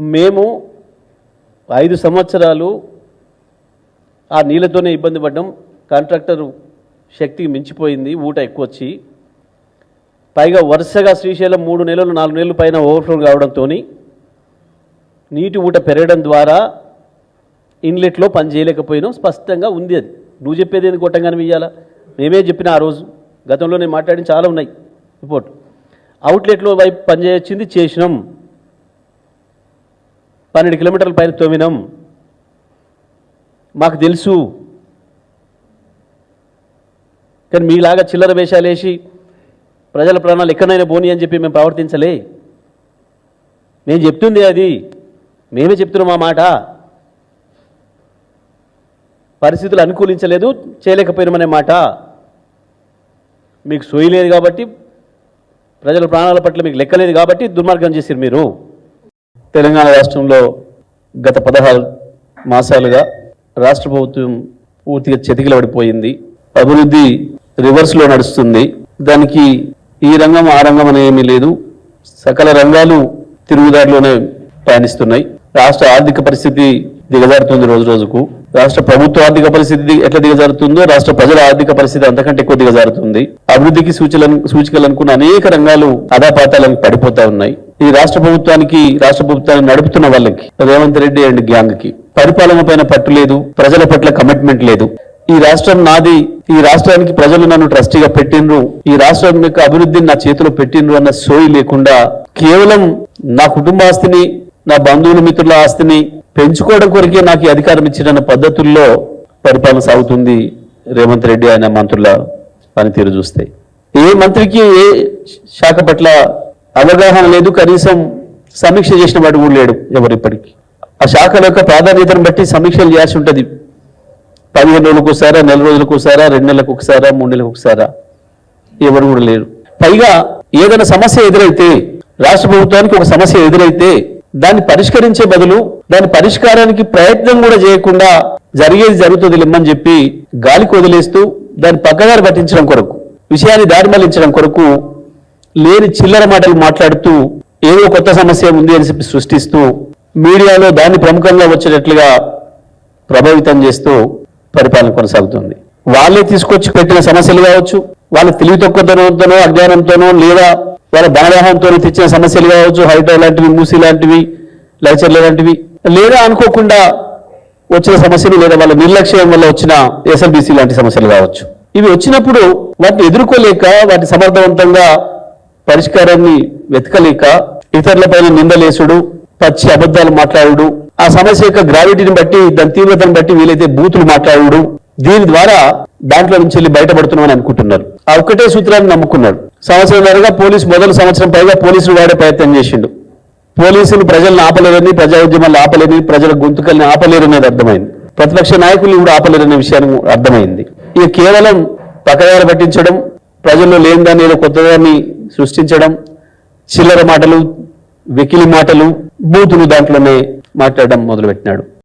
మేము ఐదు సంవత్సరాలు ఆ నీళ్ళతోనే ఇబ్బంది పడ్డాం. కాంట్రాక్టర్ శక్తికి మించిపోయింది ఊట ఎక్కువ వచ్చి పైగా వరుసగా శ్రీశైలం మూడు నెలలు నాలుగు నెలల పైన ఓవర్ఫ్లో కావడంతో నీటి ఊట పెరగడం ద్వారా ఇన్లెట్లో పని చేయలేకపోయినాం. స్పష్టంగా ఉంది అది. నువ్వు చెప్పేది ఎందుకు కొట్టంగానే ఇయ్యాలా? మేమే చెప్పిన ఆ రోజు. గతంలో నేను మాట్లాడిన చాలా ఉన్నాయి. రిపోర్ట్. అవుట్లెట్లో వైపు పనిచేయొచ్చింది చేసినాం. పన్నెండు కిలోమీటర్ల పైన తోమినాం. మాకు తెలుసు. కానీ మీలాగా చిల్లర వేషాలు వేసి ప్రజల ప్రాణాలు ఎక్కడైనా పోని అని చెప్పి మేము ప్రవర్తించలే. మేము చెప్తుంది అది. మేమే చెప్తున్నాం ఆ మాట. పరిస్థితులు అనుకూలించలేదు చేయలేకపోయినామనే మాట. మీకు సోయలేదు కాబట్టి ప్రజల ప్రాణాల పట్ల మీకు లెక్కలేదు కాబట్టి దుర్మార్గం చేశారు మీరు. తెలంగాణ రాష్ట్రంలో గత పదహారు మాసాలుగా రాష్ట్ర ప్రభుత్వం పూర్తిగా చతికిలబడిపోయింది. అభివృద్ధి రివర్స్లో నడుస్తుంది. దానికి ఈ రంగం ఆ రంగం అని ఏమీ లేదు. సకల రంగాలు తిరుగుదారిలోనే పయనిస్తున్నాయి. రాష్ట్ర ఆర్థిక పరిస్థితి దిగజారుతుంది రోజు రోజుకు. రాష్ట్ర ప్రభుత్వ ఆర్థిక పరిస్థితి ఎట్లా దిగజారుతుందో రాష్ట్ర ప్రజల ఆర్థిక పరిస్థితి అంతకంటే ఎక్కువ దిగజారుతుంది. అభివృద్ధికి సూచనలు సూచికలు అనుకున్న అనేక రంగాలు అదాపాతాలను పడిపోతా ఉన్నాయి. ఈ రాష్ట్ర ప్రభుత్వానికి రాష్ట్ర ప్రభుత్వాన్ని నడుపుతున్న వాళ్ళకి రేవంత్ రెడ్డి అండ్ గ్యాంగ్కి పరిపాలన పైన పట్టు లేదు ప్రజల పట్ల కమిట్మెంట్ లేదు. ఈ రాష్ట్రం నాది ఈ రాష్ట్రానికి ప్రజలు నన్ను ట్రస్టీగా పెట్టిండ్రు ఈ రాష్ట్రం యొక్క అభివృద్ధిని నా చేతిలో పెట్టిండ్రు అన్న సోయి లేకుండా కేవలం నా కుటుంబ ఆస్తిని నా బంధువుల మిత్రుల ఆస్తిని పెంచుకోవడం కొరకే నాకు అధికారం ఇచ్చిన పద్ధతుల్లో పరిపాలన సాగుతుంది రేవంత్ రెడ్డి ఆయన మంత్రుల పనితీరు చూస్తే. ఏ మంత్రికి ఏ శాఖ పట్ల అవగాహన లేదు కనీసం సమీక్ష చేసిన వాడు కూడా లేడు ఎవరిప్పటికీ. ఆ శాఖల యొక్క ప్రాధాన్యతను బట్టి సమీక్షలు చేయాల్సి ఉంటుంది. పదిహేను రోజులకు ఒకసారా నెల రోజులకు ఒకసారా రెండు నెలలకు ఒకసారా మూడు నెలలకు ఒకసారా ఎవరు కూడా లేరు. పైగా ఏదైనా సమస్య ఎదురైతే రాష్ట్ర ప్రభుత్వానికి ఒక సమస్య ఎదురైతే దాన్ని పరిష్కరించే బదులు దాని పరిష్కారానికి ప్రయత్నం కూడా చేయకుండా జరిగేది జరుగుతుంది లిమ్మని చెప్పి గాలికి వదిలేస్తూ దాన్ని పక్కదారి పట్టించడం కొరకు విషయాన్ని దారి మళ్ళించడం కొరకు లేని చిల్లర మాటలు మాట్లాడుతూ ఏదో కొత్త సమస్య ఉంది అని చెప్పి సృష్టిస్తూ మీడియాలో దాన్ని ప్రముఖంగా వచ్చేటట్లుగా ప్రభావితం చేస్తూ పరిపాలన కొనసాగుతుంది. వాళ్ళే తీసుకొచ్చి పెట్టిన సమస్యలు కావచ్చు వాళ్ళ తెలివి తక్కువతనంతోనో అజ్ఞానంతోనో లేదా వాళ్ళ ధనదాహంతో తెచ్చిన సమస్యలు కావచ్చు హైడ్రో లాంటివి మూసి లాంటివి లైచర్లు లాంటివి లేదా అనుకోకుండా వచ్చిన సమస్యలు లేదా వాళ్ళ నిర్లక్ష్యం వల్ల వచ్చిన ఎస్ఎల్బిసి లాంటి సమస్యలు కావచ్చు. ఇవి వచ్చినప్పుడు వాటిని ఎదుర్కోలేక వాటి సమర్థవంతంగా పరిష్కారాన్ని వెతకలేక ఇతరులపైన నిందలేసుడు పచ్చి అబద్ధాలు మాట్లాడుడు ఆ సమస్య యొక్క గ్రావిటీని బట్టి దాని తీవ్రతను బట్టి వీలైతే బూతులు మాట్లాడుడు దీని ద్వారా దాంట్లో నుంచి వెళ్ళి బయటపడుతున్నామని అనుకుంటున్నారు. ఆ ఒక్కటే సూత్రాన్ని నమ్ముకున్నాడు. సంవత్సరంన్నరగా పోలీసు మొదటి సంవత్సరం పైగా పోలీసులు వాడే ప్రయత్నం చేసిండు. పోలీసులు ప్రజలను ఆపలేరని ప్రజా ఉద్యమాలు ఆపలేని ప్రజల గొంతుకల్ని ఆపలేరనేది అర్థమైంది. ప్రతిపక్ష నాయకులు కూడా ఆపలేరనే విషయాన్ని అర్థమైంది. ఇక కేవలం పక్కదారి పట్టించడం ప్రజల్లో లేని దాన్ని ఏదో కొత్తదాన్ని సృష్టించడం చిల్లర మాటలు వెకిలి మాటలు బూతులు దాంట్లోనే మాట్లాడడం మొదలుపెట్టినాడు.